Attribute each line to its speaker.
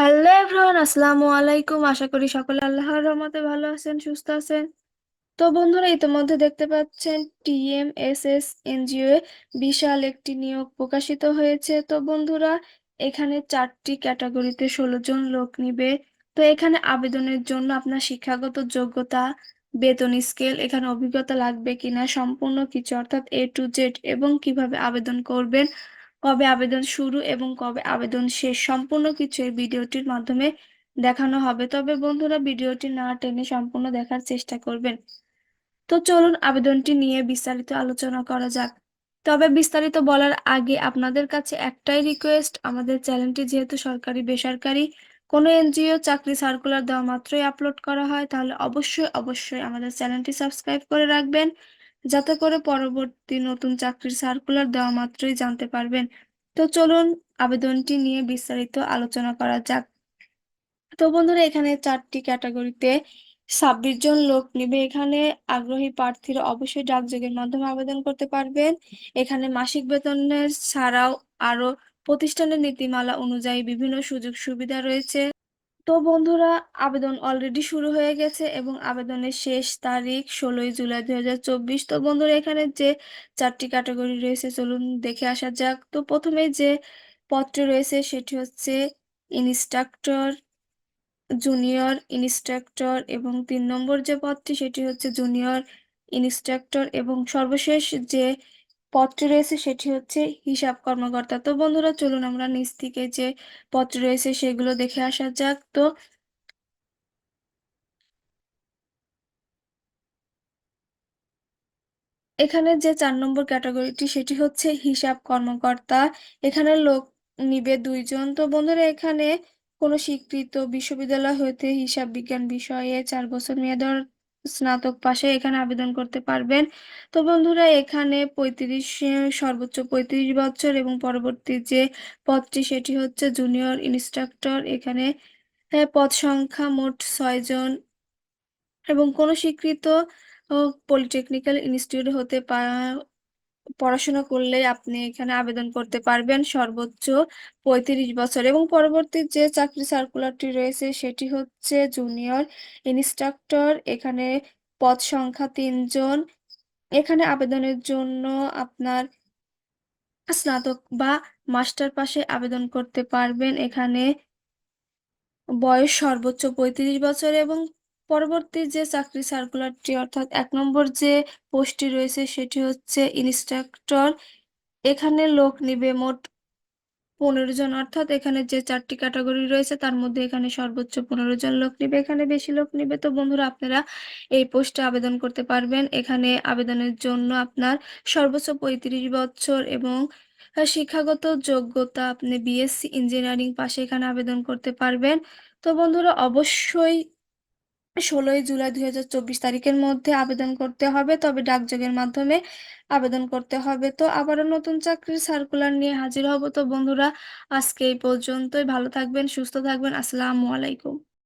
Speaker 1: Hello everyone আসসালামু আলাইকুম আশা করি সকলে আল্লাহর রহমতে ভালো আছেন, সুস্থ আছেন। তো বন্ধুরা, ইতিমধ্যে দেখতে পাচ্ছেন টিএমএসএস এনজিও এ বিশাল একটি নিয়োগ প্রকাশিত হয়েছে। তো বন্ধুরা, এখানে চারটি ক্যাটাগরিতে ষোলো জন লোক নিবে। তো এখানে আবেদনের জন্য আপনার শিক্ষাগত যোগ্যতা, বেতন স্কেল, এখানে অভিজ্ঞতা লাগবে কিনা, সম্পূর্ণ কিছু, অর্থাৎ এ টু জেড এবং কীভাবে আবেদন করবেন কবে আবেদন শুরু এবং কবে আবেদন শেষ সম্পূর্ণ কিছু এই ভিডিওটির মাধ্যমে দেখানো হবে। তবে বন্ধুরা, ভিডিওটি না টেনে সম্পূর্ণ দেখার চেষ্টা করবেন। তো চলুন আবেদনটি নিয়ে বিস্তারিত আলোচনা করা যাক। তবে বিস্তারিত বলার আগে আপনাদের কাছে একটাই রিকোয়েস্ট আমাদের চ্যানেলটি যেহেতু সরকারি, বেসরকারি, কোনো এনজিও চাকরি সার্কুলার দেওয়া মাত্রই আপলোড করা হয়, তাহলে অবশ্যই অবশ্যই আমাদের চ্যানেলটি সাবস্ক্রাইব করে রাখবেন। যাতে করে পরবর্তী নতুন চাকরির সার্কুলার দেওয়া মাত্রই জানতে পারবেন। তো চলুন আবেদনটি নিয়ে বিস্তারিত আলোচনা করা যাক। তো বন্ধুরা, এখানে চারটি ক্যাটাগরিতে ছাব্বিশ জন লোক নিবে। এখানে আগ্রহী প্রার্থীরা অবশ্যই ডাকযোগের মাধ্যমে আবেদন করতে পারবেন। এখানে মাসিক বেতনের ছাড়াও আরও প্রতিষ্ঠানের নীতিমালা অনুযায়ী বিভিন্ন সুযোগ সুবিধা রয়েছে। তো বন্ধুরা, আবেদন অলরেডি শুরু হয়ে গেছে এবং আবেদনের শেষ তারিখ ষোলোই জুলাই দুই হাজার চব্বিশ। তো বন্ধুরা, এখানে যে চারটি ক্যাটাগরি রয়েছে, চলুন দেখে আসা যাক। তো প্রথমে যে পদটি রয়েছে, সেটি হচ্ছে ইনস্ট্রাক্টর জুনিয়র ইনস্ট্রাক্টর এবং তিন নম্বর যে পদটি, সেটি হচ্ছে জুনিয়র ইনস্ট্রাক্টর এবং সর্বশেষ যে পদটি রয়েছে সেটি হচ্ছে হিসাব কর্মকর্তা। তো বন্ধুরা, চলুন আমরা নিচ থেকে যে পত্র রয়েছে সেগুলো দেখে আসা যাক। তো এখানে যে চার নম্বর ক্যাটাগরিটি সেটি হচ্ছে হিসাব কর্মকর্তা। এখানে লোক নিবে দুইজন। তো বন্ধুরা, এখানে কোনো স্বীকৃত বিশ্ববিদ্যালয় হইতে হিসাব বিজ্ঞান বিষয়ে চার বছর মেয়াদের স্নাতক পাশে এখানে আবেদন করতে পারবেন। তো বন্ধুরা, এখানে পঁয়ত্রিশ, সর্বোচ্চ পঁয়ত্রিশ বছর এবং পরবর্তী যে পদটি সেটি হচ্ছে জুনিয়র ইনস্ট্রাক্টর এখানে পদ সংখ্যা মোট ছয়জন এবং কোনো স্বীকৃত পলিটেকনিক্যাল ইনস্টিটিউট হতে পড়াশোনা করলে আপনি এখানে আবেদন করতে পারবেন সর্বোচ্চ পঁয়ত্রিশ বছর। এবং পরবর্তী যে চাকরি সার্কুলারটি রয়েছে সেটি হচ্ছে জুনিয়র ইনস্ট্রাক্টর এখানে পদ সংখ্যা তিনজন। এখানে আবেদনের জন্য আপনার স্নাতক বা মাস্টার পাশে আবেদন করতে পারবেন। এখানে বয়স সর্বোচ্চ পঁয়ত্রিশ বছর এবং পরবর্তী যে চাকরি সার্কুলারটি অর্থাৎ এক নম্বর যে পোস্টটি রয়েছে সেটি হচ্ছে ইনস্ট্রাক্টর এখানে লোক নিবে মোট পনেরো জন, অর্থাৎ এখানে যে চারটি ক্যাটাগরি রয়েছে তার মধ্যে এখানে সর্বোচ্চ পনেরো জন লোক নিবে। এখানে বেশি লোক নিবে। তো বন্ধুরা, আপনারা এই পোস্টে আবেদন করতে পারবেন। এখানে আবেদনের জন্য আপনার সর্বোচ্চ পঁয়ত্রিশ বছর এবং শিক্ষাগত যোগ্যতা আপনি বিএসসি ইঞ্জিনিয়ারিং পাশে এখানে আবেদন করতে পারবেন। তো বন্ধুরা, অবশ্যই ষোলোই জুলাই দুই হাজার চব্বিশ তারিখের মধ্যে আবেদন করতে হবে, তবে ডাকযোগের মাধ্যমে আবেদন করতে হবে। তো আবারও নতুন চাকরির সার্কুলার নিয়ে হাজির হব। তো বন্ধুরা, আজকে এই পর্যন্তই। ভালো থাকবেন, সুস্থ থাকবেন। আসসালামু আলাইকুম।